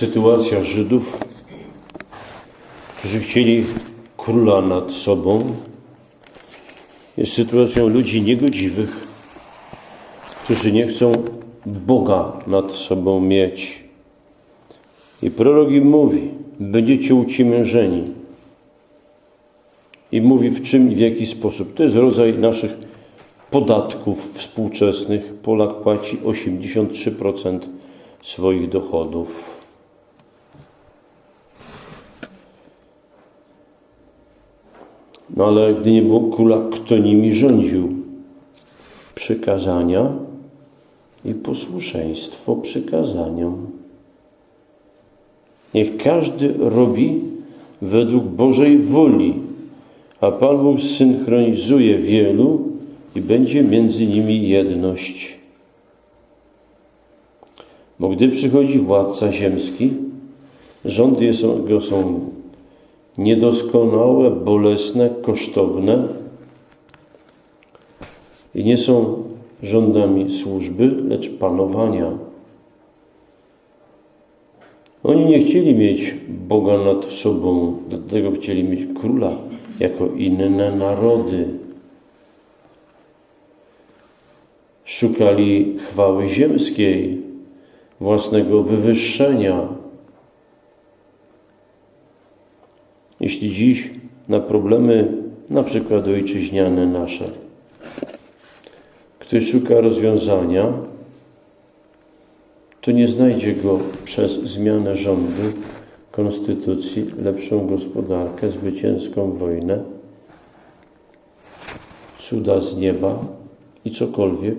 sytuacja Żydów, którzy chcieli króla nad sobą, jest sytuacją ludzi niegodziwych, którzy nie chcą Boga nad sobą mieć. I prorok im mówi, będziecie uciemiężeni. I mówi w czym i w jaki sposób. To jest rodzaj naszych podatków współczesnych. Polak płaci 83% swoich dochodów. No ale gdy nie było króla, kto nimi rządził? Przykazania i posłuszeństwo przykazaniom. Niech każdy robi według Bożej woli, a Pan Bóg synchronizuje wielu i będzie między nimi jedność. Bo gdy przychodzi władca ziemski, rządy jego są niedoskonałe, bolesne, kosztowne i nie są rządami służby, lecz panowania. Oni nie chcieli mieć Boga nad sobą, dlatego chcieli mieć króla jako inne narody. Szukali chwały ziemskiej, własnego wywyższenia. Jeśli dziś na problemy, na przykład ojczyźniane nasze, ktoś szuka rozwiązania, to nie znajdzie go przez zmianę rządu, konstytucji, lepszą gospodarkę, zwycięską wojnę, cuda z nieba i cokolwiek,